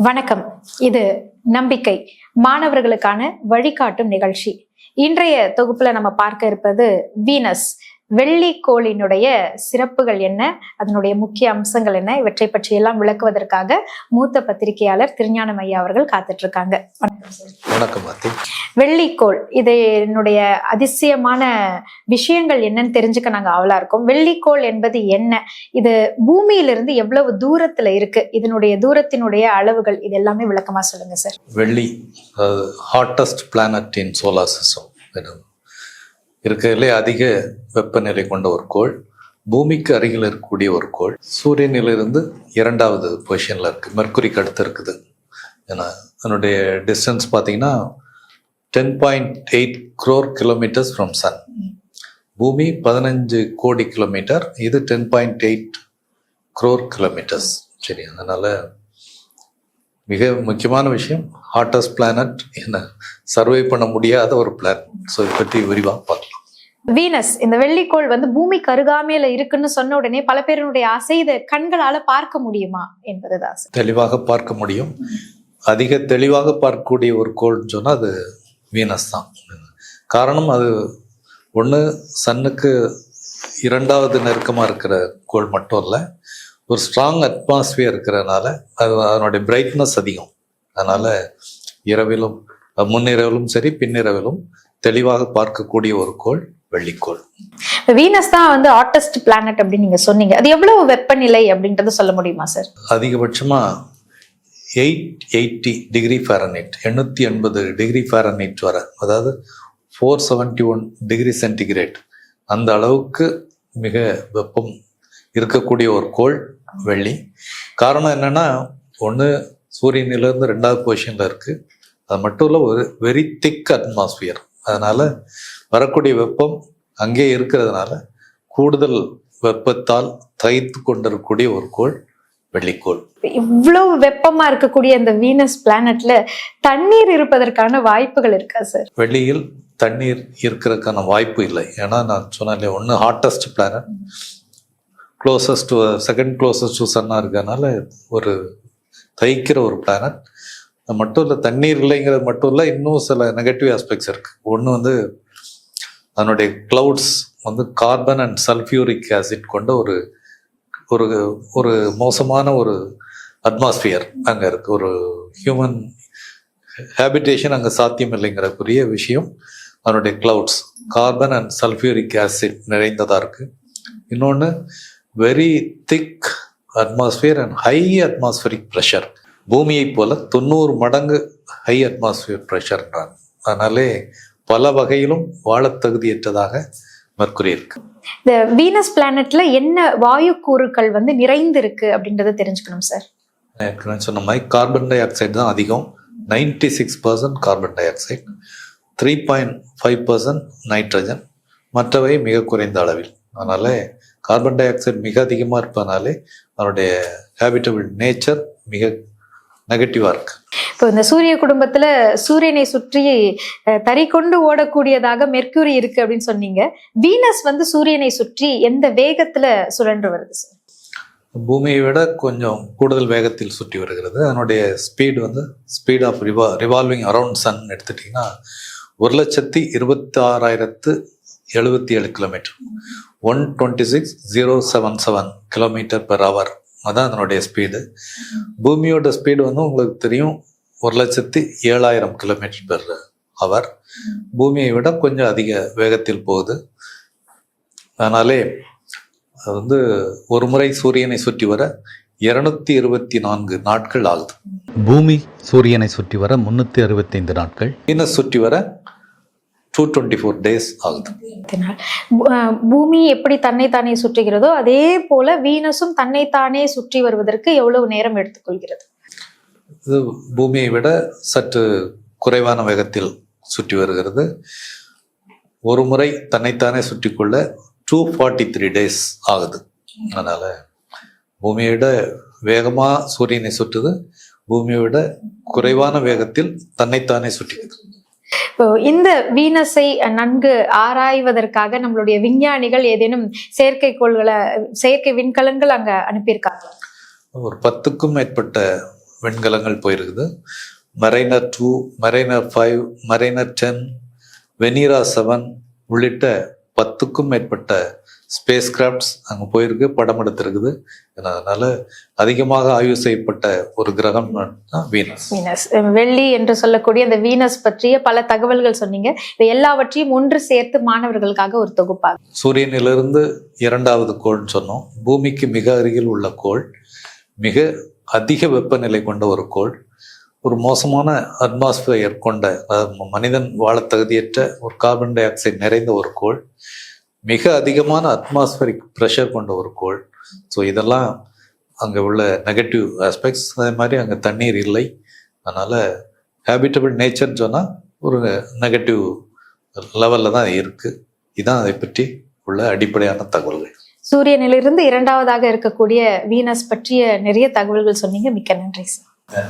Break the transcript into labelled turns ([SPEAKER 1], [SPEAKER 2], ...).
[SPEAKER 1] வணக்கம். இது நம்பிக்கை. மாணவர்களுக்கான வழிகாட்டும் நிகழ்ச்சி. இன்றைய தொகுப்புல நம்ம பார்க்க இருப்பது வீனஸ். வெள்ளி கோளினுடைய சிறப்புகள் என்ன? அதனுடைய முக்கிய அம்சங்கள் என்ன? இவற்றை பற்றி எல்லாம் விளக்குவதற்காக மூத்த பத்திரிகையாளர் திருஞானம் ஐயா அவர்கள் காத்துட்டு இருக்காங்க வணக்கம் வெள்ளிக்கோள். இது என்னுடைய அதிசயமான விஷயங்கள் என்னன்னு தெரிஞ்சுக்க நாங்க ஆவலா இருக்கோம். வெள்ளிக்கோள் என்பது என்ன? இது பூமியிலிருந்து எவ்வளவு தூரத்துல இருக்கு? இதனுடைய தூரத்தினுடைய அளவுகள் இது எல்லாமே விளக்கமா சொல்லுங்க சார்.
[SPEAKER 2] வெள்ளி hottest planet in solar system இருக்கிறதுலே அதிக வெப்பநிலை கொண்ட ஒரு கோள் பூமிக்கு அருகில் இருக்கக்கூடிய ஒரு கோள். சூரியனிலிருந்து இரண்டாவது பொசிஷனில் இருக்குது மெர்க்குரிக்கு அடுத்து இருக்குது. ஏன்னா அதனுடைய டிஸ்டன்ஸ் பார்த்தீங்கன்னா ten point eight crore kilometres from sun பூமி பதினஞ்சு கோடி கிலோமீட்டர் இது ten point eight crore kilometres சரி அதனால் மிக முக்கியமான விஷயம் ஹாட்டஸ்ட் பிளானட் என்ன சர்வே பண்ண முடியாத ஒரு பிளான் ஸோ இதை பற்றி விரிவாக பார்க்கலாம்.
[SPEAKER 1] வீனஸ் இந்த வெள்ளிக்கோள் வந்து பூமிக்கு அருகாமையில இருக்குன்னு சொன்ன உடனே பல பேருடைய ஆசை இதை கண்களால பார்க்க முடியுமா என்பதுதான்
[SPEAKER 2] தெளிவாக பார்க்க முடியும். அதிக தெளிவாக பார்க்கக்கூடிய ஒரு கோள்னு சொன்னால் அது வீனஸ் தான். காரணம் அது ஒன்று சன்னுக்கு இரண்டாவது நெருக்கமாக இருக்கிற கோள் மட்டும் இல்லை ஒரு ஸ்ட்ராங் அட்மாஸ்பியர் இருக்கிறதுனால அது அதனுடைய பிரைட்னஸ் அதிகம். அதனால் இரவிலும் முன்னிரவிலும் சரி பின்னிரவிலும் தெளிவாக பார்க்கக்கூடிய ஒரு கோள். வெள்ளிக்கோள்.
[SPEAKER 1] வீனஸ் தான் வந்து ஹாட்டஸ்ட் பிளானட் அப்படின்னு நீங்க சொன்னீங்க. அது எவ்வளவு வெப்பநிலை அப்படின்றத சொல்ல முடியுமா சார்
[SPEAKER 2] அதிகபட்சமாக எயிட் எயிட்டி டிகிரி ஃபாரனைட் எண்ணூற்றி எண்பது டிகிரி ஃபாரனைட் வர. அதாவது four seventy one degree centigrade அந்த அளவுக்கு மிக வெப்பம் இருக்கக்கூடிய ஒரு கோள் வெள்ளி. காரணம் என்னன்னா ஒன்று சூரியனிலிருந்து ரெண்டாவது பொசிஷனில் இருக்குது அது மட்டும் இல்லை ஒரு வெரி திக் அட்மாஸ்பியர் அதனால் வரக்கூடிய வெப்பம் அங்கே இருக்கிறதுனால கூடுதல் வெப்பத்தால் தைத்து கொண்டிருக்கக்கூடிய ஒரு கோள் வெள்ளிக்கோள்.
[SPEAKER 1] இவ்வளவு வெப்பமா இருக்கக்கூடிய இந்த வீனஸ் பிளானட்ல தண்ணீர் இருப்பதற்கான வாய்ப்புகள் இருக்கா சார்
[SPEAKER 2] வெளியில் தண்ணீர் இருக்கிறதுக்கான வாய்ப்பு இல்லை. ஏன்னா நான் சொன்னேன் ஒன்று hottest planet closest to second closest to சன்னாக இருக்கனால ஒரு தைக்கிற ஒரு பிளானட் மட்டும் இல்லை தண்ணீர் இல்லைங்கிறது மட்டும் இல்லை இன்னும் சில நெகட்டிவ் ஆஸ்பெக்ட்ஸ் இருக்குது ஒன்று வந்து அதனுடைய க்ளவுட்ஸ் வந்து கார்பன் அண்ட் சல்ஃபியூரிக் ஆசிட் கொண்ட ஒரு ஒரு ஒரு மோசமான ஒரு அட்மாஸ்பியர் அங்கே இருக்குது ஒரு ஹியூமன் ஹேபிடேஷன் அங்கே சாத்தியம் இல்லைங்கிறக்குரிய விஷயம் அதனுடைய clouds carbon and sulphuric acid நிறைந்ததாக இருக்குது இன்னொன்று very thick atmosphere and high atmospheric pressure பூமியைப் போல தொண்ணூறு மடங்கு ஹை அட்மாஸ்பியர் ப்ரெஷர்ன்றாங்க அதனாலே பல வகையிலும் வாழத் தகுதியற்றதாக மெர்க்குரி இருக்கு.
[SPEAKER 1] இந்த வீனஸ் பிளானட்ல என்ன வாயு கூறுகள் வந்து நிறைந்து இருக்கு அப்படின்றத தெரிஞ்சுக்கணும் சார்
[SPEAKER 2] சொன்ன மாதிரி கார்பன் டை ஆக்சைடு தான் அதிகம். Ninety six percent carbon dioxide three point five percent nitrogen மற்றவை மிக குறைந்த அளவில். அதனால் கார்பன் டை ஆக்சைடு மிக அதிகமாக இருப்பதனாலே அதனுடைய ஹேபிட்டபிள் நேச்சர் மிக நெகட்டிவாக இருக்கு.
[SPEAKER 1] இப்போ இந்த சூரிய குடும்பத்துல சூரியனை சுற்றி தறி கொண்டு ஓடக்கூடியதாக மெர்க்கூரி இருக்கு அப்படின்னு சொன்னீங்க. வீனஸ் வந்து சூரியனை சுற்றி எந்த வேகத்துல சுழன்று வருது சார்
[SPEAKER 2] பூமியை விட கொஞ்சம் கூடுதல் வேகத்தில் சுற்றி வருகிறது. அதனுடைய ஸ்பீடு வந்து ஸ்பீட் ஆஃப் ரிவா ரிவால்விங் அரவுண்ட் சன் எடுத்துட்டிங்கன்னா ஒரு லட்சத்தி இருபத்தி ஆறாயிரத்து எழுபத்தி ஏழு kilometre one twenty six zero seven seven kilometre per hour அதான் அதனுடைய ஸ்பீடு பூமியோட ஸ்பீடு வந்து உங்களுக்கு தெரியும் ஒரு லட்சத்தி ஏழாயிரம் கிலோமீட்டர் பெர் ஹவர் பூமியை விட கொஞ்சம் அதிக வேகத்தில் போகுது. அதனாலே அது வந்து ஒரு முறை சூரியனை சுற்றி வர இருநூத்தி இருபத்தி நான்கு நாட்கள் ஆகுது.
[SPEAKER 3] பூமி சூரியனை சுற்றி வர முன்னூற்றி அறுபத்தைந்து நாட்கள்.
[SPEAKER 2] வீனஸ் சுற்றி வர டூ டுவெண்ட்டி ஃபோர் டேஸ் ஆகுது.
[SPEAKER 1] பூமி எப்படி தன்னைத்தானே சுற்றுகிறதோ அதே போல வீனஸும் தன்னைத்தானே சுற்றி வருவதற்கு எவ்வளவு நேரம் எடுத்துக்கொள்கிறது?
[SPEAKER 2] இது பூமியை விட சற்று குறைவான வேகத்தில் சுற்றி வருகிறது. ஒரு முறை தன்னைத்தானே சுற்றி கொள்ள டூ ஃபார்ட்டி த்ரீ டேஸ் ஆகுது. அதனால பூமியை விட வேகமாக சூரியனை சுற்றுது பூமியை விட குறைவான வேகத்தில் தன்னைத்தானே சுற்றுகிறது
[SPEAKER 1] இப்போ இந்த வீனஸை நன்கு ஆராய்வதற்காக நம்மளுடைய விஞ்ஞானிகள் ஏதேனும் செயற்கைக்கோள்களை செயற்கை விண்கலங்கள் அங்க அனுப்பியிருக்காங்க
[SPEAKER 2] ஒரு பத்துக்கும் மேற்பட்ட விண்கலங்கள் போயிருக்குது. Mariner two Mariner five Mariner ten Venera seven உள்ளிட்ட பத்துக்கும் மேற்பட்ட ஸ்பேஸ் கிராஃப்ட்ஸ் அங்கே போயிருக்கு படம் எடுத்திருக்குது. அதனால அதிகமாக ஆய்வு செய்யப்பட்ட ஒரு கிரகம் வீனஸ்
[SPEAKER 1] வீனஸ் வெள்ளி என்று சொல்லக்கூடிய அந்த வீனஸ் பற்றிய பல தகவல்கள் சொன்னீங்க. இவை எல்லாவற்றையும் ஒன்று சேர்த்து மாணவர்களுக்காக ஒரு தொகுப்பாக.
[SPEAKER 2] சூரியனிலிருந்து இரண்டாவது கோள்னு சொன்னோம். பூமிக்கு மிக அருகில் உள்ள கோள். மிக அதிக வெப்பநிலை கொண்ட ஒரு கோள் ஒரு மோசமான அட்மாஸ்பியர் கொண்ட மனிதன் வாழ தகுதியற்ற ஒரு கார்பன் டை ஆக்சைடு நிறைந்த ஒரு கோள் மிக அதிகமான அட்மாஸ்பரிக் ப்ரெஷர் கொண்ட ஒரு கோள். ஸோ இதெல்லாம் அங்கே உள்ள நெகட்டிவ் ஆஸ்பெக்ட்ஸ் அதே மாதிரி அங்கே தண்ணீர் இல்லை. அதனால் ஹேபிட்டபிள் நேச்சர்னு சொன்னால் ஒரு நெகட்டிவ் லெவலில் தான் இருக்குது இதுதான் அதை பற்றி உள்ள அடிப்படையான தகவல்கள்.
[SPEAKER 1] சூரியனிலிருந்து இரண்டாவதாக இருக்கக்கூடிய வீனஸ் பற்றிய நிறைய தகவல்கள் சொன்னீங்க. மிக்க நன்றி சார்.